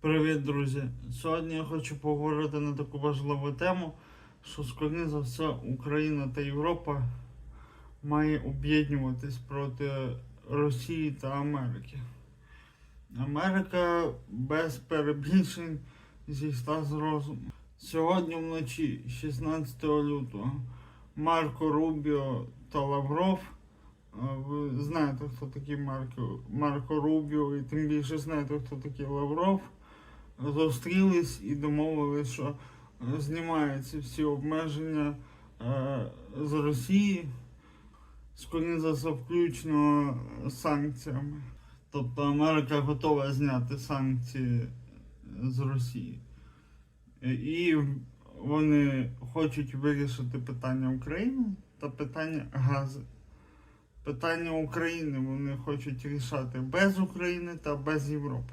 Привіт, друзі! Сьогодні я хочу поговорити на таку важливу тему, що скоріше за все Україна та Європа має об'єднуватись проти Росії та Америки. Америка без перебільшень зійшла з розуму. Сьогодні вночі, 16 лютого, Марко Рубіо та Лавров. Ви знаєте, хто такий Марко, Марко Рубіо, і тим більше знаєте, хто такий Лавров зустрілись і домовились, що знімаються всі обмеження е, з Росії, скоріше за все, санкціями. Тобто Америка готова зняти санкції з Росії. І вони хочуть вирішити питання України та питання газу. Питання України вони хочуть рішати без України та без Європи.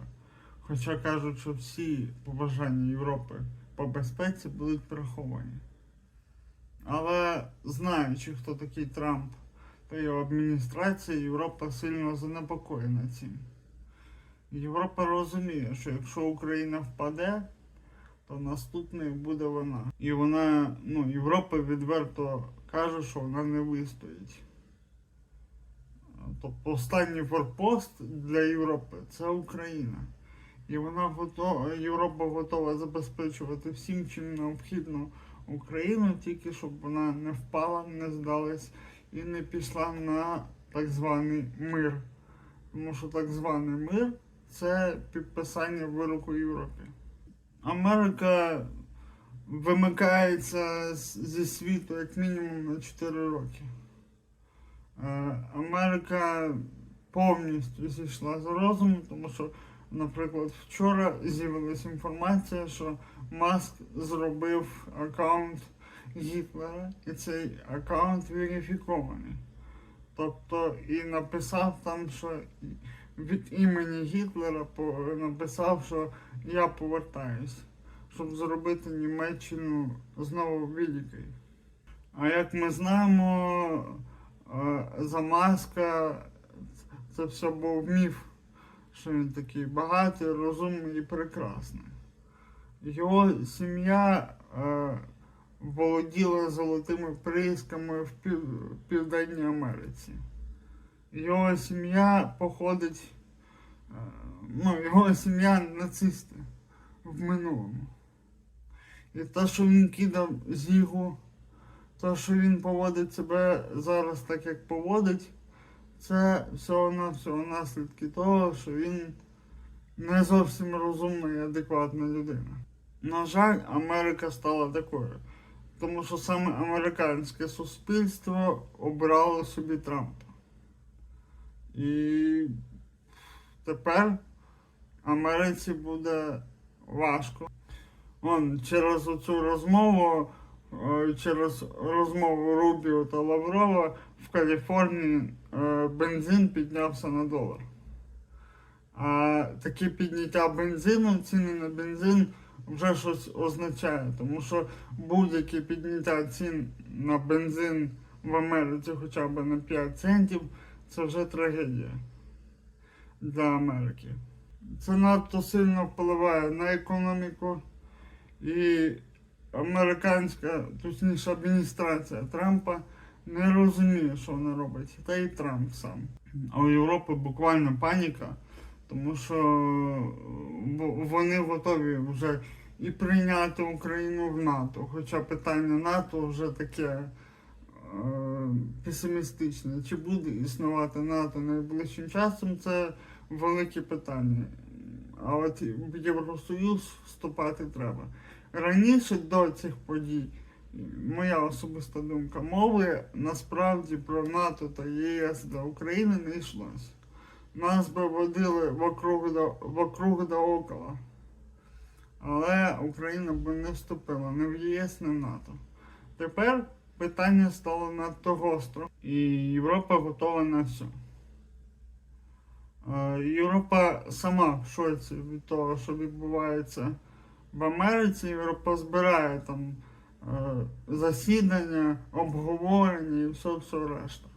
Хоча кажуть, що всі побажання Європи по безпеці будуть враховані. Але знаючи, хто такий Трамп та його адміністрація, Європа сильно занепокоєна цим. Європа розуміє, що якщо Україна впаде, то наступною буде вона. І вона, ну, Європа відверто каже, що вона не вистоїть. Тобто останній форпост для Європи це Україна. І вона готова, Європа готова забезпечувати всім, чим необхідно Україну, тільки щоб вона не впала, не здалась і не пішла на так званий мир. Тому що так званий мир це підписання вироку Європі. Америка вимикається зі світу як мінімум на 4 роки. Е, Америка повністю зійшла з розуму, тому що Наприклад, вчора з'явилася інформація, що Маск зробив аккаунт Гітлера, і цей аккаунт верифікований. Тобто і написав там, що від імені Гітлера написав, що я повертаюсь, щоб зробити Німеччину знову великою. А як ми знаємо, е, за Маска це все був міф що він такий багатий, розумний і прекрасний. Його сім'я е, володіла золотими приисками в пів, Південній Америці. Його сім'я походить, е, ну, його сім'я нацисти в минулому. І те, що він кидав зігу, те, що він поводить себе зараз так, як поводить, це всього на всього наслідки того, що він не зовсім розумна і адекватна людина. На жаль, Америка стала такою, тому що саме американське суспільство обрало собі Трампа. І тепер Америці буде важко. Он через оцю розмову, через розмову Рубіо та Лаврова в Каліфорнії е, бензин піднявся на долар. А таке підняття бензину, ціни на бензин вже щось означає, тому що будь-яке підняття цін на бензин в Америці хоча б на 5 центів, це вже трагедія для Америки. Це надто сильно впливає на економіку і американська, точніше адміністрація Трампа не розуміє, що вона робить. Та і Трамп сам. А у Європи буквально паніка, тому що вони готові вже і прийняти Україну в НАТО. Хоча питання НАТО вже таке е, песимістичне. Чи буде існувати НАТО найближчим часом, це велике питання. А от в Євросоюз вступати треба. Раніше до цих подій моя особиста думка, мови насправді про НАТО та ЄС для України не йшлось. Нас би водили вокруг да, вокруг да около. Але Україна би не вступила ні в ЄС, ні в НАТО. Тепер питання стало надто гостро, і Європа готова на все. Європа сама в шоці від того, що відбувається в Америці. Європа збирає там е, засідання, обговорення і все, все решта.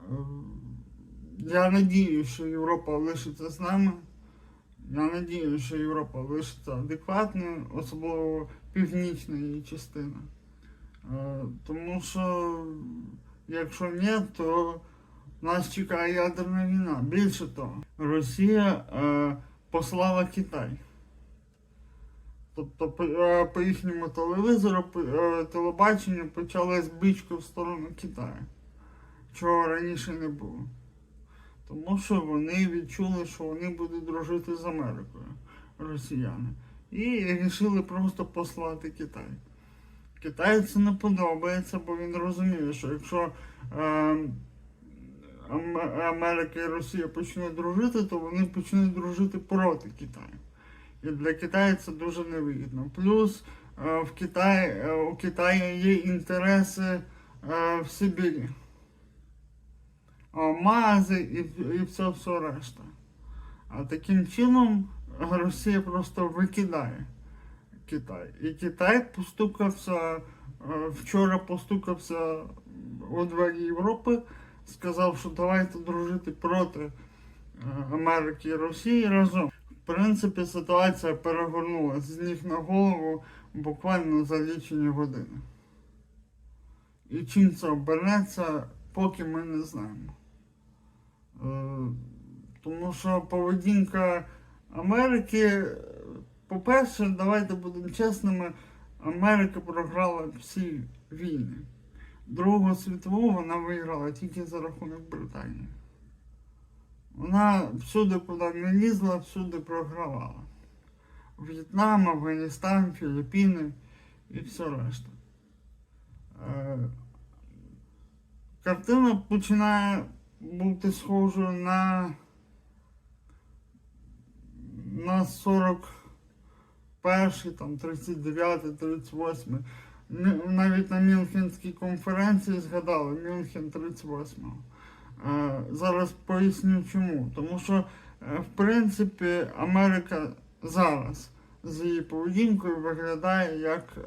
Е, Я надію, що Європа лишиться з нами. Я надію, що Європа лишиться адекватною, особливо північна її. Е, Тому що якщо ні, то нас чекає ядерна війна. Більше того, Росія е, послала Китай. Тобто по, е, по їхньому телевізору, по- е, телебаченню почалась бичка в сторону Китаю, чого раніше не було. Тому що вони відчули, що вони будуть дружити з Америкою, росіяни. І вирішили просто послати Китай. Китаю це не подобається, бо він розуміє, що якщо е, Америка і Росія почнуть дружити, то вони почнуть дружити проти Китаю. І для Китаю це дуже невигідно. Плюс е, в Китаї, е, у Китаї є інтереси е, в Сибірі. Алмази і, і все, все решта. А таким чином Росія просто викидає Китай. І Китай постукався, вчора постукався у двері Європи, сказав, що давайте дружити проти е, Америки і Росії разом. В принципі, ситуація перегорнулася з ніг на голову буквально за лічені години. І чим це обернеться, поки ми не знаємо. Е, Тому що поведінка Америки, по-перше, давайте будемо чесними, Америка програла всі війни. Другу світову вона виграла тільки за рахунок Британії. Вона всюди, куди не лізла, всюди програвала. В'єтнам, Афганістан, Філіппіни і все решта. Е, Картина починає бути схожою на, на 41, там, 39, 38. Навіть на Мюнхенській конференції згадали Мюнхен 38. Е, Зараз поясню чому. Тому що, е, в принципі, Америка зараз з її поведінкою виглядає як е,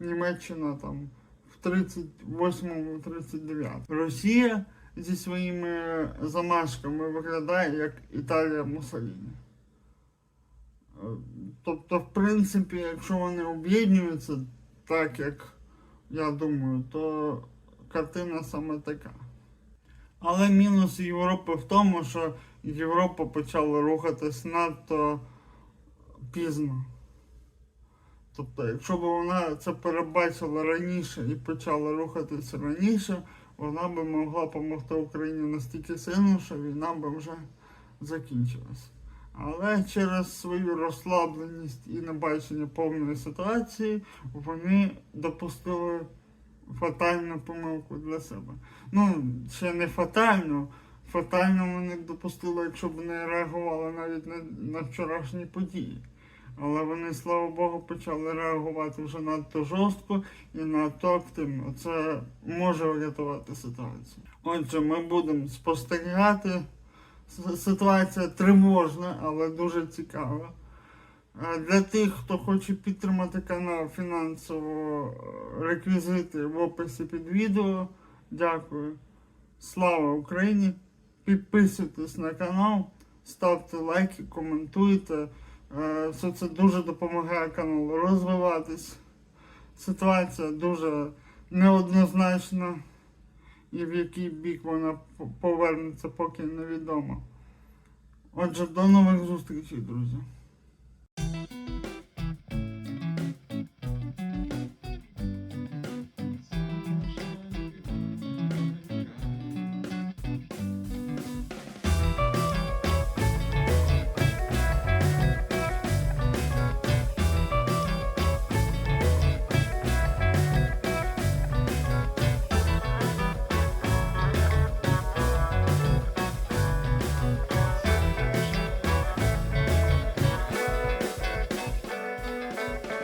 Німеччина там в 38-39. Росія зі своїми замашками виглядає як Італія Муссоліні. Е, Тобто, в принципі, якщо вони об'єднуються так, як я думаю, то картина саме така. Але мінус Європи в тому, що Європа почала рухатись надто пізно. Тобто, якщо б вона це перебачила раніше і почала рухатися раніше, вона б могла допомогти Україні настільки сильно, що війна б вже закінчилась. Але через свою розслабленість і небачення повної ситуації вони допустили фатальну помилку для себе. Ну, ще не фатальну. Фатально вони допустили, якщо б не реагували навіть на, на вчорашні події. Але вони, слава Богу, почали реагувати вже надто жорстко і надто активно. Це може врятувати ситуацію. Отже, ми будемо спостерігати. Ситуація тривожна, але дуже цікава. Для тих, хто хоче підтримати канал фінансово, е, реквізити в описі під відео. Дякую. Слава Україні! Підписуйтесь на канал, ставте лайки, коментуйте. Е, Все це дуже допомагає каналу розвиватись. Ситуація дуже неоднозначна. І в який бік вона по- повернеться, поки невідомо. Отже, до нових зустрічей, друзі.